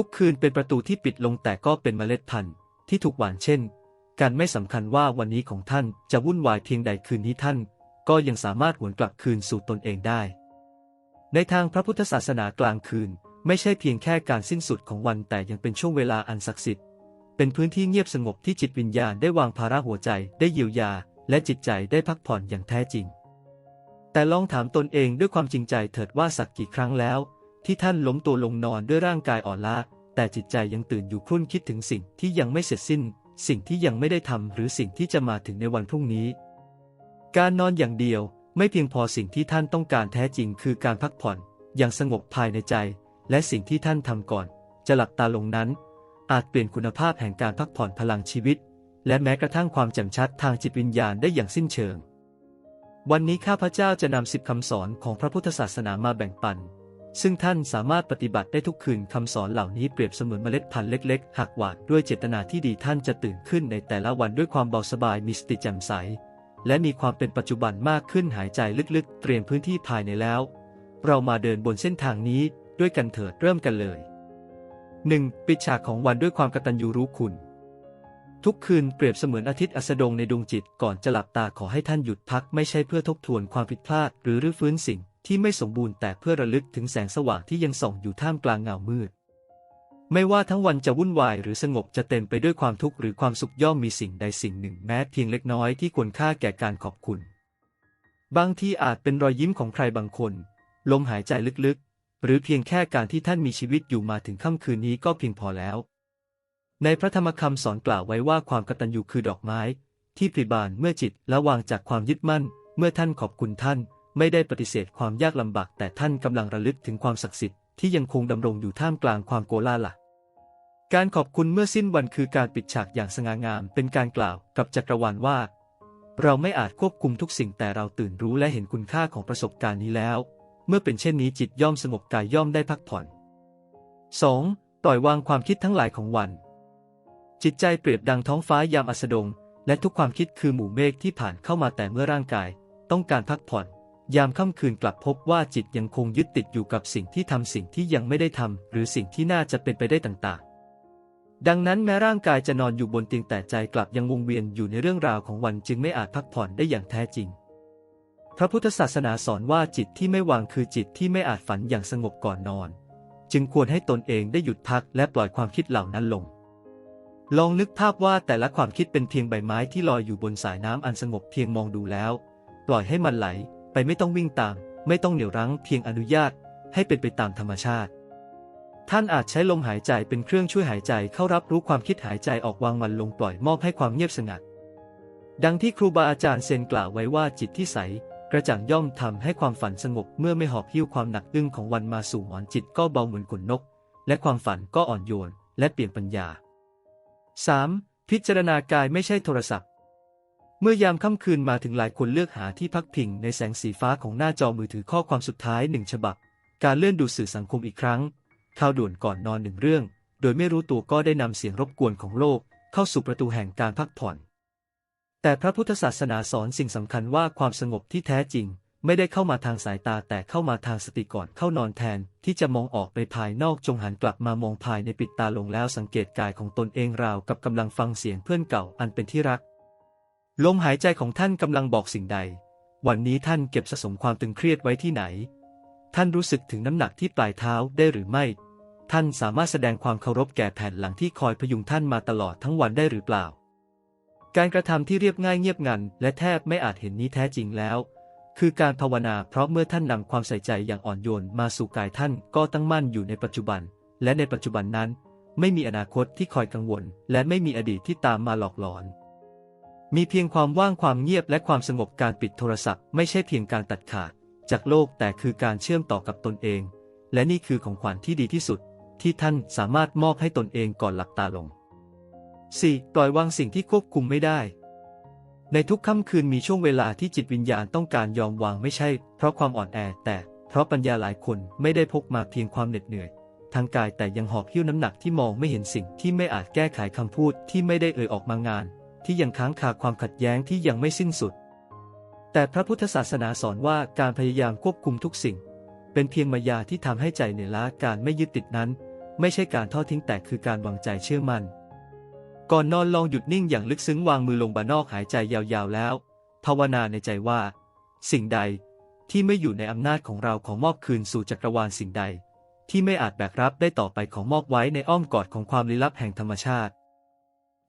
ทุกคืนเป็นประตูที่ปิดลงแต่ก็เป็นเมล็ดพันธุ์ที่ถูกหว่านเช่น การไม่สำคัญว่าวันนี้ของท่านจะวุ่นวายเพียงใดคืนนี้ท่าน ก็ยังสามารถหวนกลับคืนสู่ตนเองได้ ในทางพระพุทธศาสนากลางคืน ไม่ใช่เพียงแค่การสิ้นสุดของวันแต่ยังเป็นช่วงเวลาอันศักดิ์สิทธิ์ เป็นพื้นที่เงียบสงบที่จิตวิญญาณได้วางภาระหัวใจได้เยียวยา และจิตใจได้พักผ่อนอย่างแท้จริง แต่ลองถามตนเองด้วยความจริงใจเถิดว่าสักกี่ครั้งแล้ว ที่ท่านล้มตัวลงนอนด้วยร่างกายอ่อนล้าแต่จิตใจยังตื่นอยู่ครุ่นคิดถึงสิ่งที่ยังไม่เสร็จสิ้น สิ่งที่ยังไม่ได้ทำหรือสิ่งที่จะมาถึงในวันพรุ่งนี้ การนอนอย่างเดียวไม่เพียงพอสิ่งที่ท่านต้องการแท้จริงคือการพักผ่อนอย่างสงบภายในใจ และสิ่งที่ท่านทำก่อน จะหลับตาลงนั้น อาจเปลี่ยนคุณภาพแห่งการพักผ่อนพลังชีวิต และแม้กระทั่งความแจ่มชัดทางจิตวิญญาณได้อย่างสิ้นเชิง วันนี้ข้าพเจ้าจะนำสิบคำสอนของพระพุทธศาสนามาแบ่งปัน ซึ่งท่านสามารถปฏิบัติได้ทุกคืนคำสอนเหล่านี้เปรียบเสมือนเมล็ดพันธุ์เล็กๆ หักหวานด้วยเจตนาที่ดีท่านจะตื่นขึ้นในแต่ละวันด้วยความเบาสบายมีสติแจ่มใส และมีความเป็นปัจจุบันมากขึ้นหายใจลึกๆ เตรียมพื้นที่ภายในแล้ว เรามาเดินบนเส้นทางนี้ด้วยกันเถิดเริ่มกันเลย 1. ปิดฉากของวันด้วยความกตัญญูรู้คุณ ทุกคืนเปรียบเสมือนอาทิตย์อัสดงในดวงจิตก่อนจะหลับตาขอให้ท่านหยุดพักไม่ใช่เพื่อทบทวนความผิดพลาด หรือรื้อฟื้นสิ่ง ที่ไม่สมบูรณ์แต่เพื่อระลึกถึงแสงสว่างที่ยังส่องอยู่ท่ามกลางเงามืด ไม่ว่าทั้งวันจะวุ่นวายหรือสงบจะเต็มไปด้วยความทุกข์หรือความสุขย่อมมีสิ่งใดสิ่งหนึ่งแม้เพียงเล็กน้อยที่ควรค่าแก่การขอบคุณ บางที่อาจเป็นรอยยิ้มของใครบางคน ลมหายใจลึกๆ หรือเพียงแค่การที่ท่านมีชีวิตอยู่มาถึงค่ำคืนนี้ก็เพียงพอแล้ว ในพระธรรมคำสอนกล่าวไว้ว่าความกตัญญูคือดอกไม้ ที่ผลิบานเมื่อจิตและวางจากความยึดมั่น เมื่อท่านขอบคุณท่าน ไม่ได้ปฏิเสธความยากลำบากแต่ท่านกำลังระลึกถึงความศักดิ์สิทธิ์ที่ยังคงดำรงอยู่ท่ามกลางความโกลาหลการขอบคุณเมื่อสิ้นวันคือการปิดฉากอย่างสง่างาม เป็นการกล่าวกับจักรวาลว่า เราไม่อาจควบคุมทุกสิ่งแต่เราตื่นรู้และเห็นคุณค่าของประสบการณ์นี้แล้ว เมื่อเป็นเช่นนี้จิตย่อมสงบกายย่อมได้พักผ่อน 2. ปล่อยวางความคิดทั้งหลายของวัน จิตใจเปรียบดังท้องฟ้ายามอัสดง และทุกความคิดคือหมู่เมฆที่ผ่านเข้ามาแต่เมื่อร่างกาย ต้องการพักผ่อน ยามค่ำคืนกลับพบว่าจิตยังคงยึดติดอยู่กับสิ่งที่ทำสิ่งที่ยังไม่ได้ทำหรือสิ่งที่น่าจะเป็นไปได้ต่างๆ ดังนั้นแม้ร่างกายจะนอนอยู่บนเตียงแต่ใจกลับยังวงเวียนอยู่ในเรื่องราวของวันจึงไม่อาจพักผ่อนได้อย่างแท้จริง พระพุทธศาสนาสอนว่าจิตที่ไม่วางคือจิตที่ไม่อาจฝันอย่างสงบก่อนนอน จึงควรให้ตนเองได้หยุดพักและปล่อยความคิดเหล่านั้นลง ลองนึกภาพว่าแต่ละความคิดเป็นเพียงใบไม้ที่ลอยอยู่บนสายน้ำอันสงบเพียงมองดูแล้ว ปล่อยให้มันไหล ไปไม่ต้องวิ่งตาม ไม่ต้องเหนี่ยวรั้งเพียงอนุญาตให้เป็นไปตามธรรมชาติ ท่านอาจใช้ลมหายใจเป็นเครื่องช่วยหายใจเข้ารับรู้ความคิดหายใจออกวางมันลงปล่อยมอบให้ความเงียบสงัด ดังที่ครูบาอาจารย์เซนกล่าวไว้ว่าจิตที่ใสกระจ่างย่อมทำให้ความฝันสงบเมื่อไม่หอบหิ้วความหนักอึ้งของวันมาสู่หมอนจิตก็เบาเหมือนขนนก และความฝันก็อ่อนโยนและเปลี่ยนปัญญา 3. พิจารณากายไม่ใช่โทรศัพท์ เมื่อยามค่ำคืนมาถึงหลายคนเลือกหาที่พักพิงในแสงสีฟ้าของหน้าจอมือถือข้อความสุดท้ายหนึ่งฉบับ การเลื่อนดูสื่อสังคมอีกครั้งข่าวด่วนก่อนนอนหนึ่งเรื่อง โดยไม่รู้ตัวก็ได้นำเสียงรบกวนของโลก เข้าสู่ประตูแห่งการพักผ่อน แต่พระพุทธศาสนาสอนสิ่งสำคัญว่าความสงบที่แท้จริง ไม่ได้เข้ามาทางสายตาแต่เข้ามาทางสติก่อนเข้านอนแทน ที่จะมองออกไปภายนอกจงหันกลับมามองภายในปิดตาลงแล้วสังเกตกายของตนเองราวกับกำลังฟังเสียงเพื่อนเก่าอันเป็นที่รัก ลมหายใจของท่านกำลังบอกสิ่งใด วันนี้ท่านเก็บสะสมความตึงเครียดไว้ที่ไหน ท่านรู้สึกถึงน้ำหนักที่ปลายเท้าได้หรือไม่ ท่านสามารถแสดงความเคารพแก่แผ่นหลังที่คอยพยุงท่านมาตลอดทั้งวันได้หรือเปล่า การกระทำที่เรียบง่ายเงียบงัน และแทบไม่อาจเห็นนี้แท้จริงแล้ว คือการภาวนาเพราะเมื่อท่านนำความใส่ใจอย่างอ่อนโยนมาสู่กายท่านก็ตั้งมั่นอยู่ในปัจจุบัน และในปัจจุบันนั้น ไม่มีอนาคตที่คอยกังวล และไม่มีอดีตที่ตามมาหลอกหลอน มีเพียงความว่างความเงียบและความสงบการปิดโทรศัพท์ไม่ใช่เพียงการตัดขาด จากโลกแต่คือการเชื่อมต่อกับตนเอง และนี่คือของขวัญที่ดีที่สุด ที่ท่านสามารถมอบให้ตนเองก่อนหลับตาลง 4. ปล่อยวางสิ่งที่ควบคุมไม่ได้ ในทุกค่ำคืนมีช่วงเวลาที่จิตวิญญาณต้องการยอมวางไม่ใช่ เพราะความอ่อนแอแต่เพราะปัญญาหลายคนไม่ได้พกมาเพียงความเหน็ดเหนื่อย ทางกายแต่ยังหอบหิ้วน้ำหนักที่มองไม่เห็นสิ่งที่ไม่อาจแก้ไขคำพูดที่ไม่ได้เอ่ยออกมางาน ที่ยังค้างคาความขัดแย้งที่ยังไม่สิ้นสุด แต่พระพุทธศาสนาสอนว่าการพยายามควบคุมทุกสิ่ง เป็นเพียงมายาที่ทำให้ใจเหนื่อยล้าการไม่ยึดติดนั้น ไม่ใช่การทอดทิ้งแต่คือการวางใจเชื่อมั่นก่อนนอนลองหยุดนิ่งอย่างลึกซึ้งวางมือลงบานนอกหายใจยาวๆแล้ว ภาวนาในใจว่า สิ่งใดที่ไม่อยู่ในอำนาจของเราของมอบคืนสู่จักรวาลสิ่งใด ที่ไม่อาจแบกรับได้ต่อไปของมอบไว้ในอ้อมกอดของความลี้ลับแห่งธรรมชาติ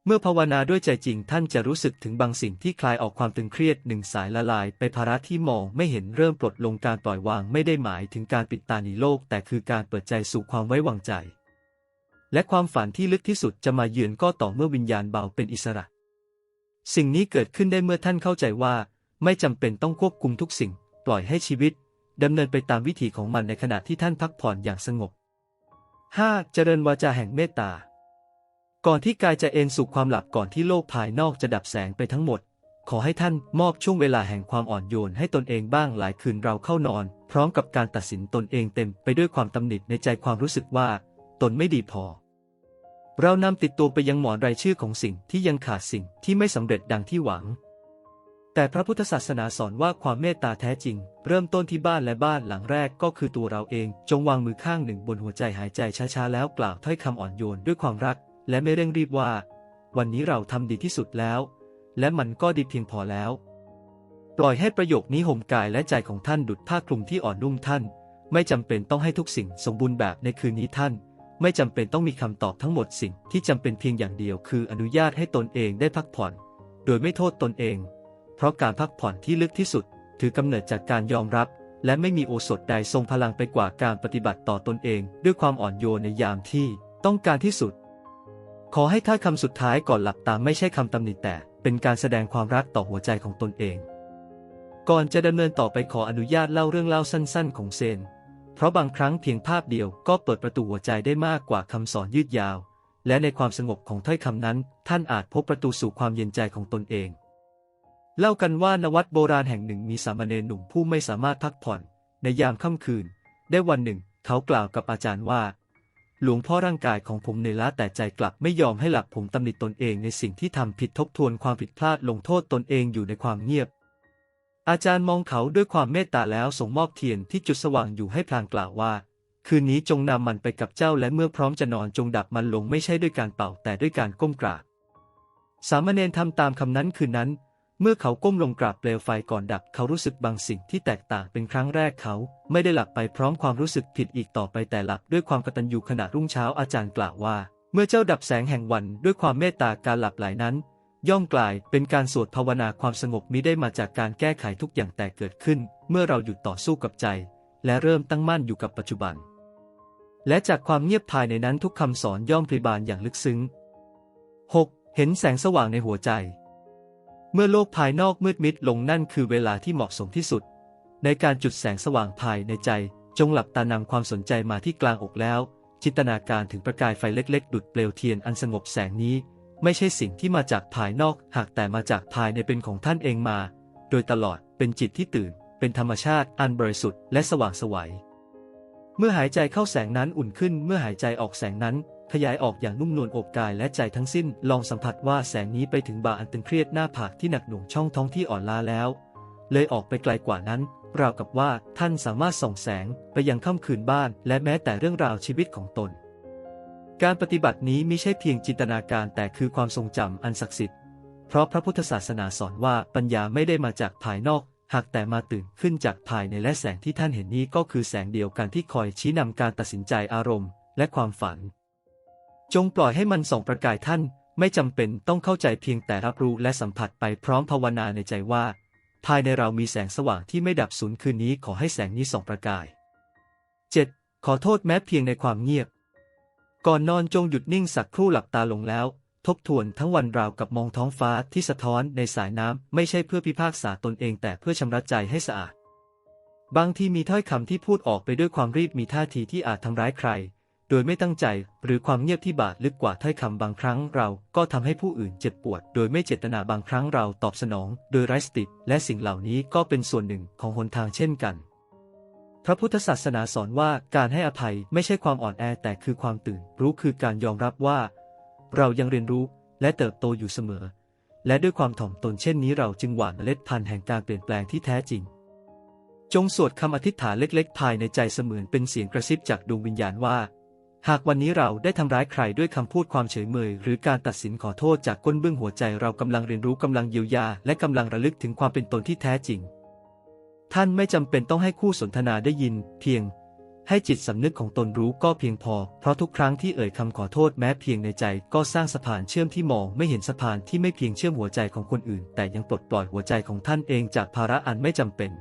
เมื่อภาวนาด้วยใจจริงท่านจะรู้สึกถึงบางสิ่งที่คลายออกความตึงเครียดหนึ่งสายละลาย ไปภาระที่มองไม่เห็นเริ่มปลดลงการปล่อยวางไม่ได้หมายถึงการปิดตาหนีโลก แต่คือการเปิดใจสู่ความไว้วางใจ และความฝันที่ลึกที่สุดจะมาเยือนก็ต่อเมื่อวิญญาณเบาเป็นอิสระ สิ่งนี้เกิดขึ้นได้เมื่อท่านเข้าใจว่า ไม่จำเป็นต้องควบคุมทุกสิ่ง ปล่อยให้ชีวิตดำเนินไปตามวิถีของมันในขณะที่ท่านพักผ่อนอย่างสงบ 5. เจริญวาจาแห่งเมตตา ก่อนที่กายจะเอนสู่ความหลับก่อนที่โลกภายนอกจะดับแสงไปทั้งหมด ขอให้ท่านมอบช่วงเวลาแห่งความอ่อนโยนให้ตนเองบ้างหลายคืนเราเข้านอน พร้อมกับการตัดสินตนเองเต็มไปด้วยความตำหนิในใจความรู้สึกว่า ตนไม่ดีพอ เรานำติดตัวไปยังหมอนรายชื่อของสิ่งที่ยังขาดสิ่งที่ไม่สำเร็จดังที่หวัง แต่พระพุทธศาสนาสอนว่าความเมตตาแท้จริง เริ่มต้นที่บ้านและบ้านหลังแรกก็คือตัวเราเอง จงวางมือข้างหนึ่งบนหัวใจหายใจช้าๆแล้วกล่าวถ้อยคำอ่อนโยนด้วยความรัก และไม่เร่งรีบว่า วันนี้เราทำดีที่สุดแล้ว และมันก็ดีเพียงพอแล้ว ปล่อยให้ประโยคนี้ห่มกายและใจของท่านดุดผ้าคลุมที่อ่อนนุ่มท่าน ไม่จำเป็นต้องให้ทุกสิ่งสมบูรณ์แบบในคืนนี้ท่าน ไม่จำเป็นต้องมีคำตอบทั้งหมดสิ่งที่จำเป็นเพียงอย่างเดียว คืออนุญาตให้ตนเองได้พักผ่อน โดยไม่โทษตนเอง เพราะการพักผ่อนที่ลึกที่สุด ถือกำเนิดจากการยอมรับและไม่มีโอสถใดทรงพลังไปกว่าการปฏิบัติต่อตนเอง ด้วยความอ่อนโยนในยามที่ต้องการที่สุด ขอให้ถ้อยคำสุดท้ายก่อนหลับตาไม่ใช่คำตำหนิแต่เป็นการแสดงความรักต่อหัวใจของตนเอง ก่อนจะดำเนินต่อไปขออนุญาตเล่าเรื่องเล่าสั้น ๆ ของเซน เพราะบางครั้งเพียงภาพเดียวก็เปิดประตูหัวใจได้มากกว่าคำสอนยืดยาว และในความสงบของถ้อยคำนั้น ท่านอาจพบประตูสู่ความเย็นใจของตนเอง เล่ากันว่านวัดโบราณแห่งหนึ่งมีสามเณรหนุ่มผู้ไม่สามารถพักผ่อน ในยามค่ำคืน ได้วันหนึ่ง เขากล่าวกับอาจารย์ว่า หลวงพ่อร่างกายของผมเหนื่อยล้าแต่ใจกลับไม่ยอมให้หลับผมตำหนิตนเองในสิ่งที่ทำผิดทบทวนความผิดพลาดลงโทษตนเองอยู่ในความเงียบ อาจารย์มองเขาด้วยความเมตตาแล้วส่งมอบเทียนที่จุดสว่างอยู่ให้พลางกล่าวว่า คืนนี้จงนำมันไปกับเจ้าและเมื่อพร้อมจะนอนจงดับมันลงไม่ใช่ด้วยการเป่าแต่ด้วยการก้มกราบสามเณรทำตามคำนั้นคืนนั้น เมื่อเขาก้มลงกราบเปลวไฟก่อนดับเขารู้สึกบางสิ่งที่แตกต่างเป็นครั้งแรกเขาไม่ได้หลับไปพร้อมความรู้สึกผิดอีกต่อไปแต่หลับด้วยความกตัญญูขณะรุ่งเช้าอาจารย์กล่าวว่า เมื่อเจ้าดับแสงแห่งวันด้วยความเมตตาการหลับไหลนั้น ย่อมกลายเป็นการสวดภาวนาความสงบมิได้มาจากการแก้ไขทุกอย่างแต่เกิดขึ้น เมื่อเราหยุดต่อสู้กับใจ และเริ่มตั้งมั่นอยู่กับปัจจุบัน และจากความเงียบภายในนั้นทุกคำสอนย่อมพริบานอย่างลึกซึ้ง 6. เห็นแสงสว่างในหัวใจ เมื่อโลกภายนอกมืดมิดลงนั่นคือเวลาที่เหมาะสมที่สุด ในการจุดแสงสว่างภายในใจ จงหลับตานำความสนใจมาที่กลางอกแล้ว จินตนาการถึงประกายไฟเล็กๆ ดุดเปลวเทียนอันสงบแสงนี้ ไม่ใช่สิ่งที่มาจากภายนอกหากแต่มาจากภายในเป็นของท่านเองมา โดยตลอดเป็นจิตที่ตื่น เป็นธรรมชาติอันบริสุทธิ์และสว่างสวัย เมื่อหายใจเข้าแสงนั้นอุ่นขึ้น เมื่อหายใจออกแสงนั้น ขยายออกอย่างนุ่มนวลอบกายและใจทั้งสิ้น ลองสัมผัสว่าแสงนี้ไปถึงบ่าอันตึงเครียดหน้าผากที่หนักหน่วงช่องท้องที่อ่อนล้าแล้ว เลยออกไปไกลกว่านั้นราวกับว่าท่านสามารถส่องแสงไปยังค่ำคืนบ้าน และแม้แต่เรื่องราวชีวิตของตน การปฏิบัตินี้ไม่ใช่เพียงจินตนาการแต่คือความทรงจำอันศักดิ์สิทธิ์ เพราะพระพุทธศาสนาสอนว่าปัญญาไม่ได้มาจากภายนอก หากแต่มาตื่นขึ้นจากภายในและแสงที่ท่านเห็นนี้ก็คือแสงเดียวกันที่คอยชี้นำการตัดสินใจอารมณ์ และความฝัน จงปล่อยให้มันส่องประกายท่าน ไม่จำเป็นต้องเข้าใจเพียงแต่รับรู้และสัมผัสไปพร้อมภาวนาในใจว่า ภายในเรามีแสงสว่างที่ไม่ดับสูญคืนนี้ขอให้แสงนี้ส่องประกาย 7. ขอโทษแม้เพียงในความเงียบ ก่อนนอนจงหยุดนิ่งสักครู่หลับตาลงแล้ว ทบทวนทั้งวันราวกับมองท้องฟ้าที่สะท้อนในสายน้ำไม่ใช่เพื่อพิพากษาตนเองแต่เพื่อชำระใจให้สะอาด บางทีมีถ้อยคำที่พูดออกไปด้วยความรีบมีท่าทีที่อาจทำร้ายใคร โดยไม่ตั้งใจ หรือความเงียบที่บาดลึกกว่าถ้อยคำบางครั้งเราก็ทำให้ผู้อื่นเจ็บปวด โดยไม่เจตนาบางครั้งเราตอบสนอง โดยไร้สติและสิ่งเหล่านี้ก็เป็นส่วนหนึ่งของหนทางเช่นกัน พระพุทธศาสนาสอนว่าการให้อภัยไม่ใช่ความอ่อนแอแต่คือความตื่น รู้คือการยอมรับว่า เรายังเรียนรู้และเติบโตอยู่เสมอ และด้วยความถ่อมตนเช่นนี้เราจึงหว่านเมล็ดพันธุ์แห่งการเปลี่ยนแปลงที่แท้จริงจงสวดคำอธิษฐานเล็กๆ ภายในใจเสมือนเป็นเสียงกระซิบจากดวงวิญญาณว่า หากวันนี้เราได้ทำร้ายใครด้วยคำพูดความเฉยเมยหรือการตัดสินขอโทษจากก้นเบื้องหัวใจเรากำลังเรียนรู้กำลังเยียวยา และกำลังระลึกถึงความเป็นตนที่แท้จริง ท่านไม่จำเป็นต้องให้คู่สนทนาได้ยิน เพียง ให้จิตสำนึกของตนรู้ก็เพียงพอ เพราะทุกครั้งที่เอ่ยคำขอโทษแม้เพียงในใจ ก็สร้างสะพานเชื่อมที่มองไม่เห็นสะพานที่ไม่เพียงเชื่อมหัวใจของคนอื่น แต่ยังปลดปล่อยหัวใจของท่านเองจากภาระอันไม่จำเป็น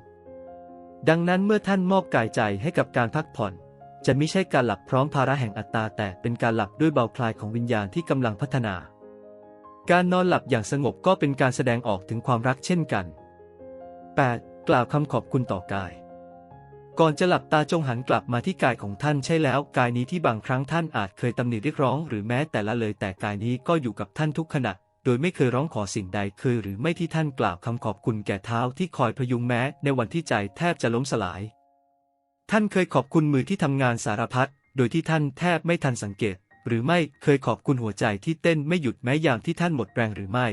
ดังนั้นเมื่อท่านมอบกายใจให้กับการพักผ่อน จะไม่ใช่การหลับพร้อมภาระแห่งอัตตาแต่เป็นการหลับด้วยเบาคลายของวิญญาณที่กำลังพัฒนา การนอนหลับอย่างสงบก็เป็นการแสดงออกถึงความรักเช่นกัน 8. กล่าวคำขอบคุณต่อกาย ก่อนจะหลับตาจงหันกลับมาที่กายของท่านใช่แล้ว กายนี้ที่บางครั้งท่านอาจเคยตำหนิเรียกร้อง หรือแม้แต่ละเลยแต่กายนี้ก็อยู่กับท่านทุกขณะโดยไม่เคยร้องขอสิ่งใดเคยหรือไม่ที่ท่านกล่าวคำขอบคุณแก่เท้าที่คอยพยุงแม้ในวันที่ใจแทบจะล้มสลาย ท่านเคยขอบคุณมือที่ทำงานสารพัด โดยที่ท่านแทบไม่ทันสังเกต หรือไม่เคยขอบคุณหัวใจที่เต้นไม่หยุดแม้ยามที่ท่านหมดแรงหรือไม่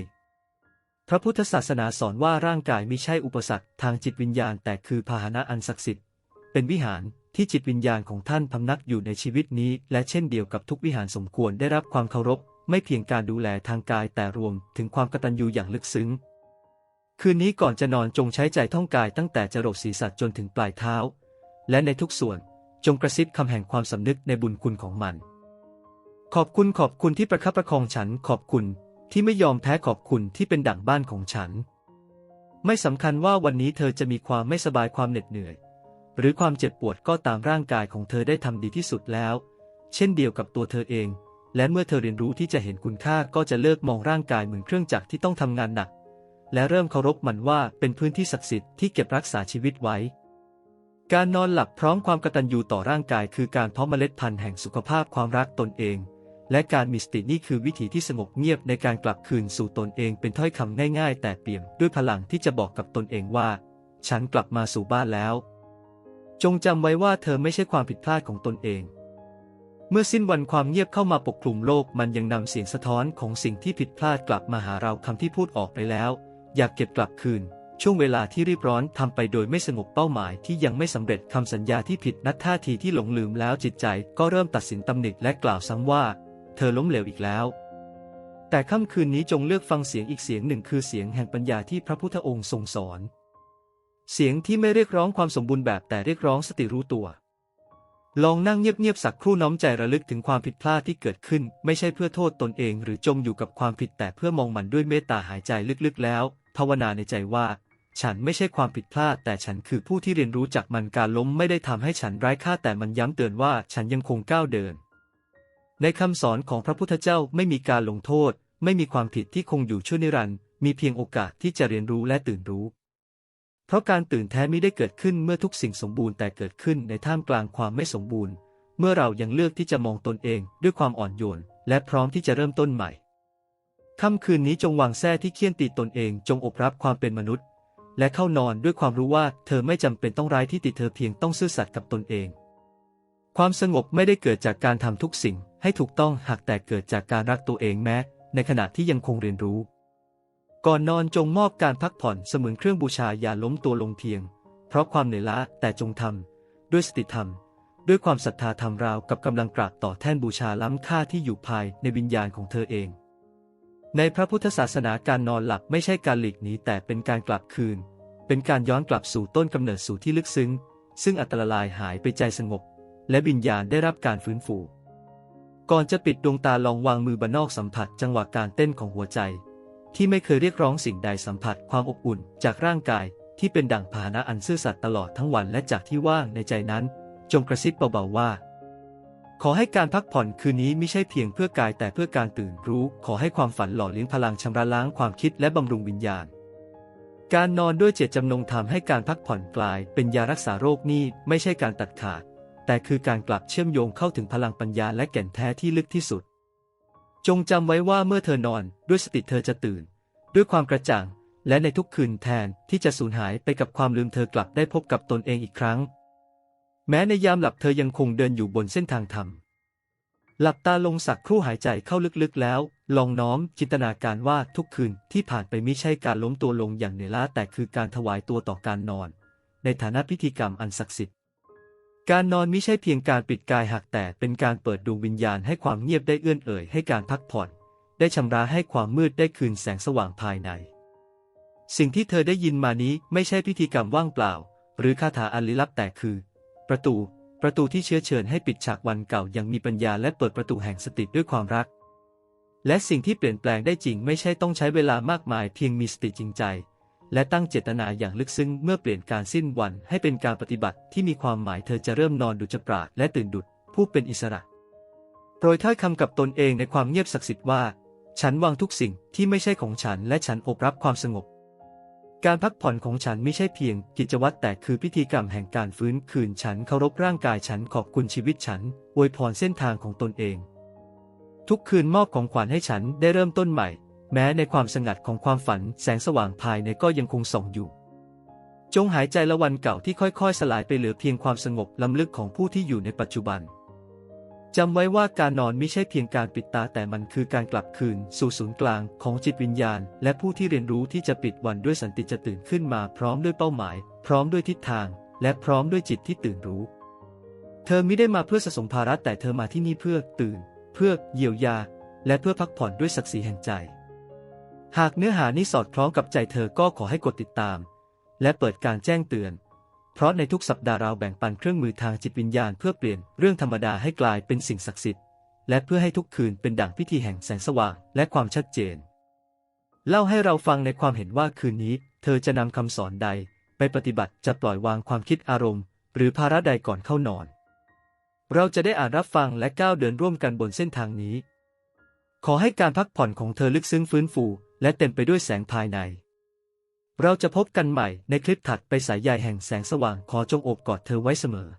พระพุทธศาสนาสอนว่าร่างกายไม่ใช่อุปสรรคทางจิตวิญญาณแต่คือพาหนะอันศักดิ์สิทธิ์ เป็นวิหารที่จิตวิญญาณของท่านพำนักอยู่ในชีวิตนี้ และเช่นเดียวกับทุกวิหารสมควรได้รับความเคารพ ไม่เพียงการดูแลทางกายแต่รวมถึงความกตัญญูอย่างลึกซึ้ง คืนนี้ก่อนจะนอนจงใช้ใจท่องกายตั้งแต่จรดศีรษะจนถึงปลายเท้า และในทุกส่วน จงกระซิบคำแห่งความสำนึกในบุญคุณของมัน ขอบคุณขอบคุณที่ประคับประคองฉัน ขอบคุณที่ไม่ยอมแพ้ขอบคุณที่เป็นดั่งบ้านของฉัน ไม่สำคัญว่าวันนี้เธอจะมีความไม่สบายความเหน็ดเหนื่อย หรือความเจ็บปวดก็ตามร่างกายของเธอได้ทำดีที่สุดแล้ว เช่นเดียวกับตัวเธอเอง และเมื่อเธอเรียนรู้ที่จะเห็นคุณค่าก็จะเลิกมองร่างกายเหมือนเครื่องจักรที่ต้องทำงานหนัก และเริ่มเคารพมันว่าเป็นพื้นที่ศักดิ์สิทธิ์ที่เก็บรักษาชีวิตไว้ การนอนหลับพร้อมความกตัญญูต่อร่างกายคือการเพาะเมล็ดพันธุ์แห่งสุขภาพความรักตนเอง และการมีสตินี่คือวิธีที่สงบเงียบในการกลับคืนสู่ตนเองเป็นถ้อยคำง่ายๆ แต่เปี่ยมด้วยพลังที่จะบอกกับตนเองว่า ฉันกลับมาสู่บ้านแล้ว จงจำไว้ว่าเธอไม่ใช่ความผิดพลาดของตนเอง เมื่อสิ้นวันความเงียบเข้ามาปกคลุมโลกมันยังนำเสียงสะท้อนของสิ่งที่ผิดพลาดกลับมาหาเราคำที่พูดออกไปแล้ว อยากเก็บกลับคืน ช่วงเวลาที่รีบร้อนทำไปโดยไม่สงบเป้าหมายที่ยังไม่สำเร็จคำสัญญาที่ผิดนัดท่าทีที่หลงลืมแล้วจิตใจก็เริ่มตัดสินตำหนิและกล่าวซ้ำว่า เธอล้มเหลวอีกแล้ว แต่ค่ำคืนนี้จงเลือกฟังเสียงอีกเสียงหนึ่งคือเสียงแห่งปัญญาที่พระพุทธองค์ทรงสอน เสียงที่ไม่เรียกร้องความสมบูรณ์แบบแต่เรียกร้องสติรู้ตัว ลองนั่งเงียบๆสักครู่น้อมใจระลึกถึงความผิดพลาดที่เกิดขึ้น ไม่ใช่เพื่อโทษตนเอง หรือจมอยู่กับความผิดแต่เพื่อมองมันด้วยเมตตาหายใจลึกๆ แล้วภาวนาในใจว่า ฉันไม่ใช่ความผิดพลาด แต่ฉันคือผู้ที่เรียนรู้จากมันการล้มไม่ได้ทำให้ฉันไร้ค่าแต่มันย้ำเตือนว่าฉันยังคงก้าวเดิน ในคำสอนของพระพุทธเจ้าไม่มีการลงโทษ ไม่มีความผิดที่คงอยู่ชั่วนิรันดร์มีเพียงโอกาสที่จะเรียนรู้และตื่นรู้ เพราะการตื่นแท้ไมิได้เกิดขึ้นเมื่อทุกสิ่งสมบูรณ์แต่เกิดขึ้นในท่ามกลางความไม่สมบูรณ์ เมื่อเรายังเลือกที่จะมองตนเองด้วยความอ่อนโยน และพร้อมที่จะเริ่มต้นใหม่ค่ำคืนนี้จงวางแส้ที่เคี่ยนตีตนเองจงอบรับความเป็นมนุษย์ และเข้านอนด้วยความรู้ว่าเธอไม่จำเป็นต้องร้ายที่ติเธอเพียงต้องซื่อสัตย์กับตนเอง ความสงบไม่ได้เกิดจากการทำทุกสิ่งให้ถูกต้องหากแต่เกิดจากการรักตัวเองแม้ ในขณะที่ยังคงเรียนรู้ ก่อนนอนจงมอบการพักผ่อนเสมือนเครื่องบูชาอย่าล้มตัวลงเพียง เพราะความเหนื่อยล้าแต่จงทำด้วยสติธรรม ด้วยความศรัทธาธรรมราวกับกำลังกราบต่อแท่นบูชาล้ำค่าที่อยู่ภายในวิญญาณของเธอเอง ในพระพุทธศาสนาการนอนหลับไม่ใช่การหลีกหนีแต่เป็นการกลับคืน เป็นการย้อนกลับสู่ต้นกำเนิดสู่ที่ลึกซึ้ง ซึ่งอัตลายหายไปใจสงบ และวิญญาณได้รับการฟื้นฟู ก่อนจะปิดดวงตาลองวางมือบนนอกสัมผัสจังหวะการเต้นของหัวใจ ที่ไม่เคยเรียกร้องสิ่งใดสัมผัสความอบอุ่นจากร่างกายที่เป็นดั่งพาหนะอันซื่อสัตย์ตลอดทั้งวันและจากที่ว่างในใจนั้น จงกระซิบเบาๆว่า ขอให้การพักผ่อนคืนนี้ไม่ใช่เพียงเพื่อกายแต่เพื่อการตื่นรู้ ขอให้ความฝันหล่อเลี้ยงพลังชำระล้างความคิดและบำรุงวิญญาณ การนอนด้วยเจตจำนงทำให้การพักผ่อนกลาย เป็นยารักษาโรคนี้ไม่ใช่การตัดขาด แต่คือการกลับเชื่อมโยงเข้าถึงพลังปัญญาและแก่นแท้ที่ลึกที่สุด จงจำไว้ว่าเมื่อเธอนอนด้วยสติเธอจะตื่น ด้วยความกระจ่าง และในทุกคืนแทนที่จะสูญหายไปกับความลืมเธอกลับได้พบกับตนเองอีกครั้ง แม้ในยามหลับเธอยังคงเดินอยู่บนเส้นทางธรรม หลับตาลงสักครู่หายใจเข้าลึกๆแล้ว ลองน้อมจินตนาการว่าทุกคืนที่ผ่านไปไม่ใช่การล้มตัวลงอย่างเหนื่อยล้าแต่คือการถวายตัวต่อการนอน ในฐานะพิธีกรรมอันศักดิ์สิทธิ์ การนอนไม่ใช่เพียงการปิดกายหักแต่เป็นการเปิดดวงวิญญาณให้ความเงียบได้เอื้อนเอ่ยให้การพักผ่อน ได้ชำระให้ความมืดได้คืนแสงสว่างภายใน สิ่งที่เธอได้ยินมานี้ไม่ใช่พิธีกรรมว่างเปล่า หรือคาถาอันลี้ลับแต่คือ ประตู ประตูที่เชื้อเชิญให้ปิดฉากวันเก่าอย่างมีปัญญาและเปิดประตูแห่งสติด้วยความรัก และสิ่งที่เปลี่ยนแปลงได้จริงไม่ใช่ต้องใช้เวลามากมายเพียงมีสติจริงใจ และตั้งเจตนาอย่างลึกซึ้งเมื่อเปลี่ยนการสิ้นวันให้เป็นการปฏิบัติที่มีความหมายเธอจะเริ่มนอนดุจปราดและตื่นดุจผู้เป็นอิสระโปรยถ้อยคำกับตนเองในความเงียบศักดิ์สิทธิ์ว่า ฉันวางทุกสิ่งที่ไม่ใช่ของฉันและฉันอบรับความสงบ การพักผ่อนของฉันไม่ใช่เพียงกิจวัตรแต่คือพิธีกรรมแห่งการฟื้นคืนฉันเคารพร่างกายฉันขอบคุณชีวิตฉันอวยพรเส้นทางของตนเอง ทุกคืนมอบของขวัญให้ฉันได้เริ่มต้นใหม่ แม้ในความสงัดของความฝันแสงสว่างภายในก็ยังคงส่องอยู่ จงหายใจละวันเก่าที่ค่อยๆ สลายไปเหลือเพียงความสงบล้ำลึกของผู้ที่อยู่ในปัจจุบัน จำไว้ว่าการนอนไม่ใช่เพียงการปิดตาแต่มันคือการกลับคืน สู่ศูนย์กลางของจิตวิญญาณ และผู้ที่เรียนรู้ที่จะปิดวันด้วยสันติจะตื่นขึ้นมาพร้อมด้วยเป้าหมาย พร้อมด้วยทิศทาง และพร้อมด้วยจิตที่ตื่นรู้ เธอไม่ได้มาเพื่อสะสมภาระแต่เธอมาที่นี่เพื่อตื่น เพื่อเยียวยา และเพื่อพักผ่อนด้วยศักดิ์ศรีแห่งใจ หากเนื้อหานี้สอดคล้องกับใจเธอก็ขอให้กดติดตาม และเปิดการแจ้งเตือน เพราะในทุกสัปดาห์เราแบ่งปันเครื่องมือทางจิตวิญญาณเพื่อเปลี่ยนเรื่องธรรมดาให้กลายเป็นสิ่งศักดิ์สิทธิ์ และเพื่อให้ทุกคืนเป็นดั่งพิธีแห่งแสงสว่างและความชัดเจน เล่าให้เราฟังในความเห็นว่าคืนนี้ เธอจะนำคำสอนใด ไปปฏิบัติจะปล่อยวางความคิดอารมณ์ หรือภาระใดก่อนเข้านอน เราจะได้อ่านรับฟังและก้าวเดินร่วมกันบนเส้นทางนี้ ขอให้การพักผ่อนของเธอลึกซึ้งฟื้นฟู และเต็มไปด้วยแสงภายใน เราจะพบกันใหม่ในคลิปถัดไปสายใยแห่งแสงสว่างขอจงโอบกอดเธอไว้เสมอ